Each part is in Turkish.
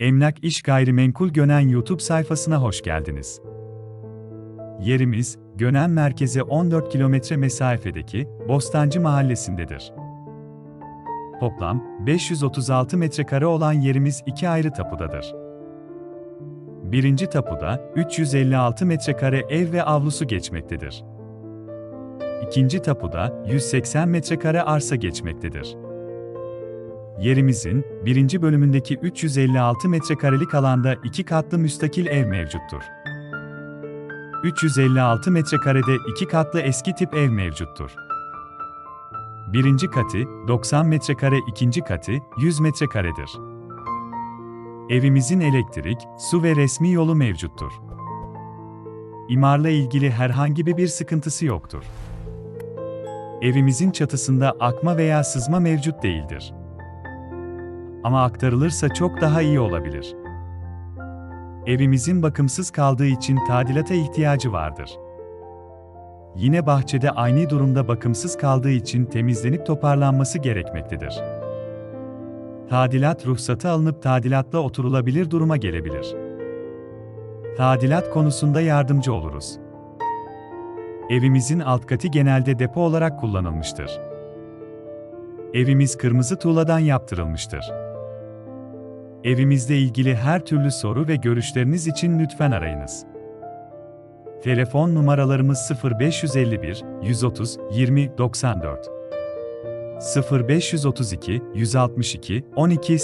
Emlak İş Gayrimenkul Gönen YouTube sayfasına hoş geldiniz. Yerimiz, Gönen merkeze 14 kilometre mesafedeki Bostancı Mahallesi'ndedir. Toplam 536 metrekare olan yerimiz iki ayrı tapudadır. Birinci tapuda 356 metrekare ev ve avlusu geçmektedir. İkinci tapuda 180 metrekare arsa geçmektedir. Yerimizin birinci bölümündeki 356 metrekarelik alanda iki katlı müstakil ev mevcuttur. 356 metrekarede iki katlı eski tip ev mevcuttur. Birinci katı 90 metrekare, ikinci katı 100 metrekaredir. Evimizin elektrik, su ve resmi yolu mevcuttur. İmarla ilgili herhangi bir sıkıntısı yoktur. Evimizin çatısında akma veya sızma mevcut değildir. Ama aktarılırsa çok daha iyi olabilir. Evimizin bakımsız kaldığı için tadilata ihtiyacı vardır. Yine bahçede aynı durumda bakımsız kaldığı için temizlenip toparlanması gerekmektedir. Tadilat ruhsatı alınıp tadilatla oturulabilir duruma gelebilir. Tadilat konusunda yardımcı oluruz. Evimizin alt katı genelde depo olarak kullanılmıştır. Evimiz kırmızı tuğladan yaptırılmıştır. Evimizle ilgili her türlü soru ve görüşleriniz için lütfen arayınız. Telefon numaralarımız 0551 130 20 94 0532 162 12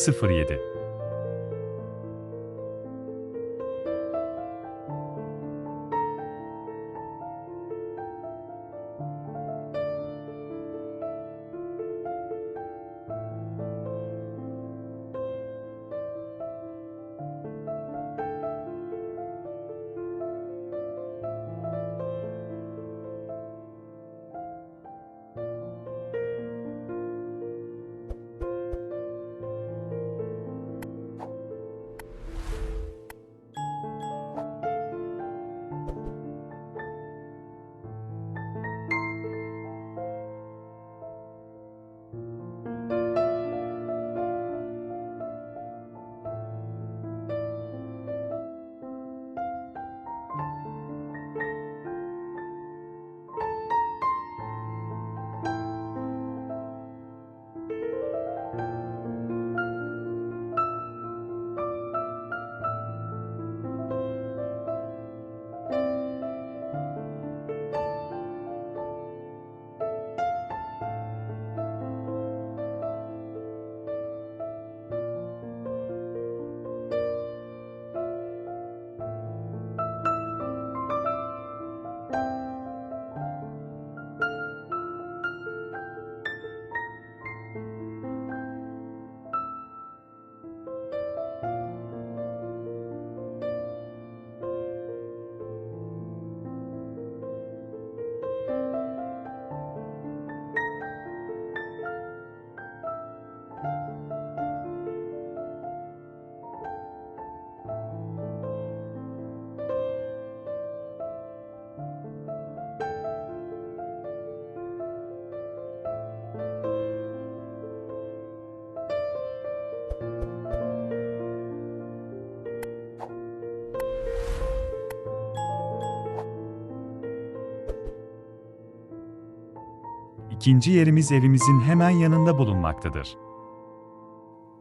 İkinci yerimiz evimizin hemen yanında bulunmaktadır.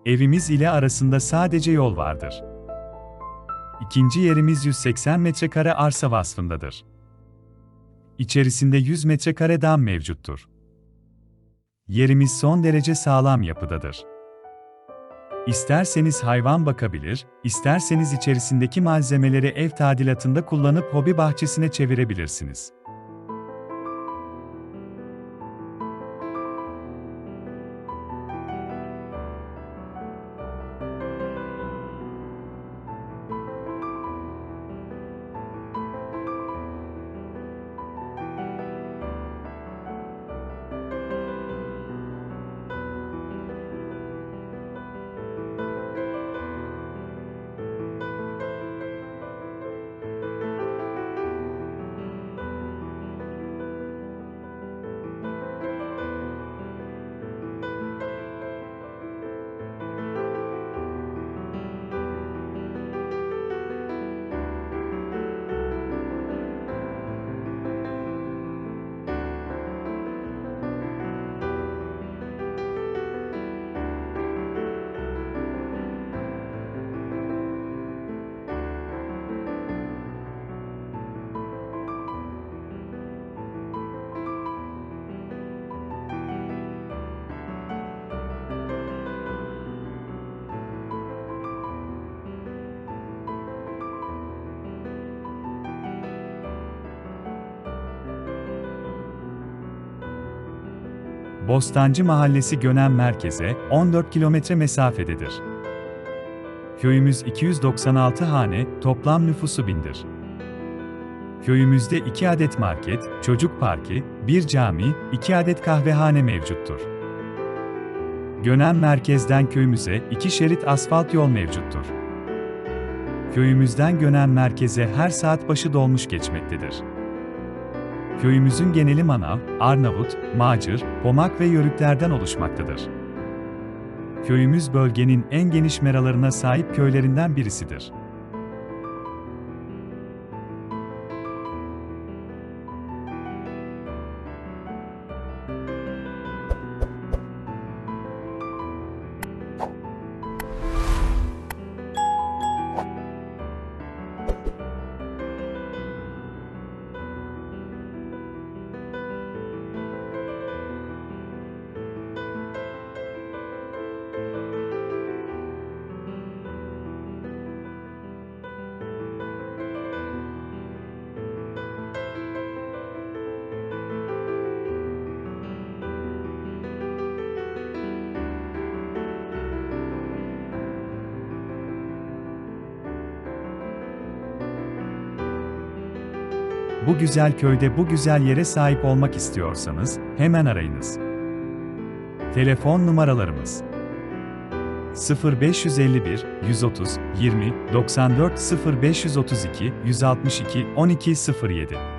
Evimiz ile arasında sadece yol vardır. İkinci yerimiz 180 metrekare arsa vasfındadır. İçerisinde 100 metrekare dam mevcuttur. Yerimiz son derece sağlam yapıdadır. İsterseniz hayvan bakabilir, isterseniz içerisindeki malzemeleri ev tadilatında kullanıp hobi bahçesine çevirebilirsiniz. Bostancı Mahallesi Gönen merkeze 14 kilometre mesafededir. Köyümüz 296 hane, toplam nüfusu bindir. Köyümüzde 2 adet market, çocuk parkı, 1 cami, 2 adet kahvehane mevcuttur. Gönen merkezden köyümüze 2 şerit asfalt yol mevcuttur. Köyümüzden Gönen merkeze her saat başı dolmuş geçmektedir. Köyümüzün geneli manav, Arnavut, Macır, Pomak ve Yörüklerden oluşmaktadır. Köyümüz bölgenin en geniş meralarına sahip köylerinden birisidir. Bu güzel köyde bu güzel yere sahip olmak istiyorsanız hemen arayınız. Telefon numaralarımız 0551 130 20 94 0532 162 1207